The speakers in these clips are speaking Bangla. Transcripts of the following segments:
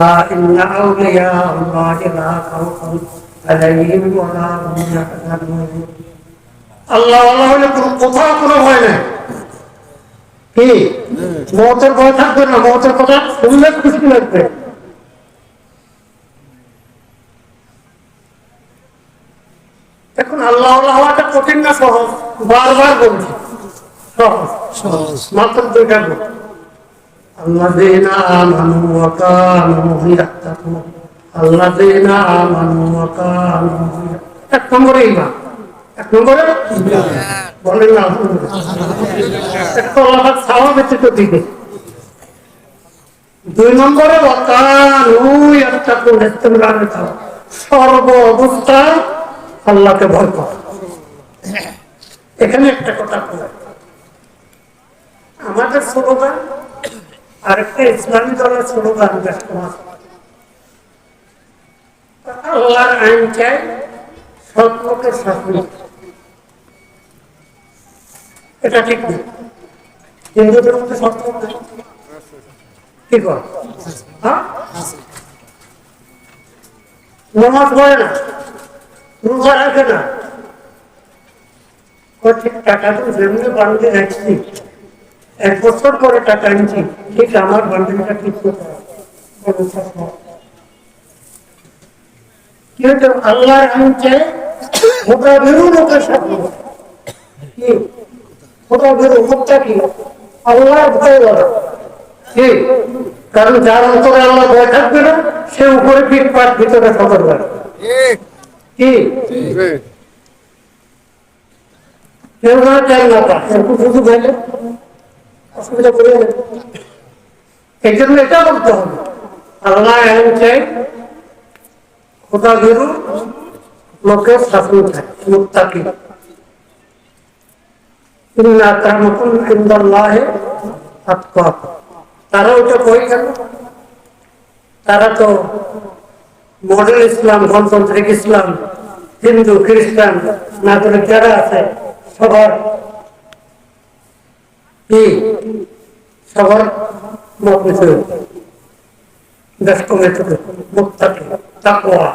إن أولياء الله لا خوف عليهم ولا هم يحزنون আল্লাহ আল্লাহ হলে কোনো- কোথাও কোনো ভয় নেই কি মতের ভয় থাকবে না মতের কথা শুনলে খুশি লাগবে এখন আল্লাহ আল্লাহ হওয়াটা কঠিন না সহজ বারবার বলছি সহজ মাত্র দুইটা গুণ الذين آمنوا وكانوا يتقون الذين آمنوا وكانوا يتقون এক নম্বরে ইমান এক নম্বরে বলেন না একটা আল্লাহ ছাওয়া ব্যতীত দিবে দুই নম্বরে ওয়াকানু ইয়াত্তাকুন ইস্তিমরারে খাওয়া সর্ব অবস্থায় আল্লাহকে ভয় করা এখানে একটা কথা বলে আমাদের স্লোগান আরেকটা ইসলামী দলের স্লোগান ব্যস্তমাস আল্লাহর আইন চাই লোকের শাসন এটা ঠিক না। হিন্দুদের মধ্যে নেই। কি হ্যাঁ? পড়ে না, রোজা রাখে না। ঠিক টাকা তো যেমনি বান্ধে রাখছি এক বছর পরে টাকা আনছি ঠিক আমার বান্ধবীটা ঠিক করতে হবে। কি হতো আল্লাহর আইন চাই ওটা বেরো লোকের সাথে। কি? ওটা বেরো মুখটা কি? আল্লাহ ভয় কি? কারণ যার অন্তরে আল্লাহ ভয় থাকবে না সে উপরে পিঠ পাট ভিতরে সতর্ক কি? কেউ না চাই না শুধু গেলে অসুবিধা করে। এই জন্য এটা বলতে হবে। আল্লাহ আইন চাই, খোদা বেরু লোকের শাসন থাকে মুক্তাকি ইন্না আক্রামাকুম ইনদাল্লাহি আতকাকুম তারা ওটা কই কেন তারা তো মডেল ইসলাম, গণতান্ত্রিক ইসলাম, হিন্দু, খ্রিস্টান, নাগরিক যারা আছে, সবার কি মুক্তাকে তাকওয়া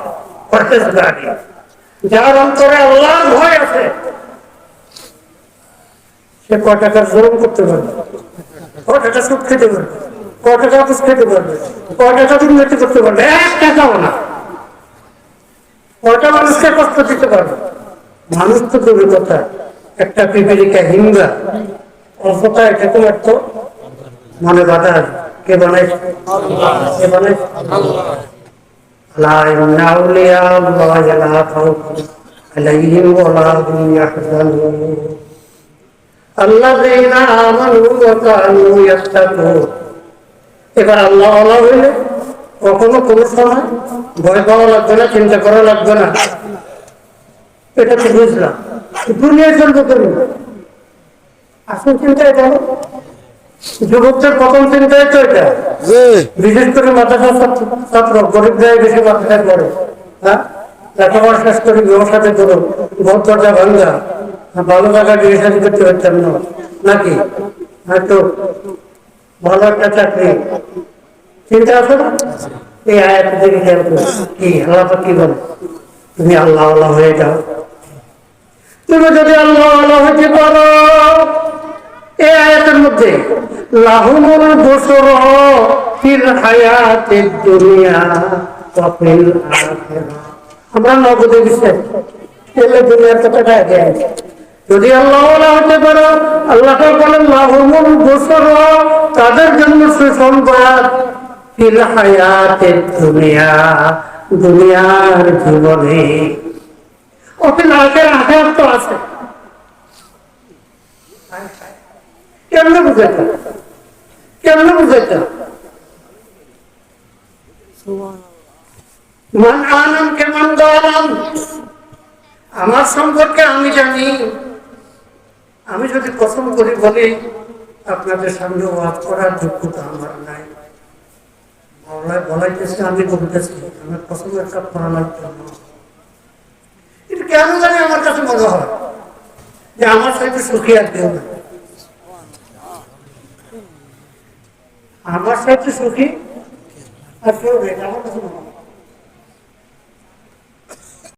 পরহেজগারি যার অন্তরে আছে, সে ক জোরম টাকা সুদ খেতে পারবে ক খেতে পারবে ক টাকা দুর্নীতি করতে পারবে, এক টাকাও না। কটা মানুষকে কষ্ট দিতে পারবে? মানুষ তো দূরের কথা একটা পিপিলিকা হিঙ্গা অল্পতা এটা তো একটু মনে বাধা আছে। কে বানাইছে কে বানাইছে لا إن أولياء الله لا خوف عليهم ولا هم يحزنون الذين آمنوا وكانوا يتقون এবার আল্লাহ আল্লাহ হইলে কখনো কোন সময় ভয় পাওয়া লাগবে না চিন্তা করা লাগবে না এটা তো বুঝলাম দুনিয়া চলবে তুমি আসল চিন্তা এটা হলো, যুবকদের প্রথম চিন্তাই তো এটা। বিশেষ করে মাদ্রাসা ছাত্র ছাত্র বেশি মাদ্রাসায় পড়ে হ্যাঁ লেখাপড়া শেষ করে ব্যবসাতে করো ঘর দরজা ভাঙ্গা ভালো জায়গায় বিয়ে করতে পারতাম না। নাকি? হয়তো ভালো একটা চাকরি। চিন্তা আছে না? এই আয়াত থেকে কি আল্লাহ কি বলে? তুমি আল্লাহ আল্লাহ হয়ে যাও। তুমি যদি আল্লাহ আল্লাহ হইতে পারো এই আয়াতের মধ্যে, লাহুমুল বুসর ফিল হায়াতিদ দুনিয়া ফিল আমরা নগদে বিশ্বাস এলে দুনিয়ার কথাটা আগে যদি আল্লাহ হতে পারো, আল্লাহ বলেন, লাহুমুল বুসর তাদের জন্য সুসংবাদ, ফিল হায়াতিদ দুনিয়া, দুনিয়ার জীবনে। ও ফিল আখিরাহ আখিরাত তো আছে। কেমনে বুঝাইতে? কেমনে বুঝাইতে? মান কেমন আমার সম্পর্কে আমি জানি। আমি যদি কসম করি বলি, আপনাদের সামনে ওয়াজ করার যোগ্যতা আমার নাই। মাওলায় বলাইতেছে, আমি বলতেছি। আমার কসম একটা লাগবে না এটা কেন জানি আমার কাছে মনে হয়? যে আমার সাথে সুখী আর কেউ না আমার সাথে সুখী আর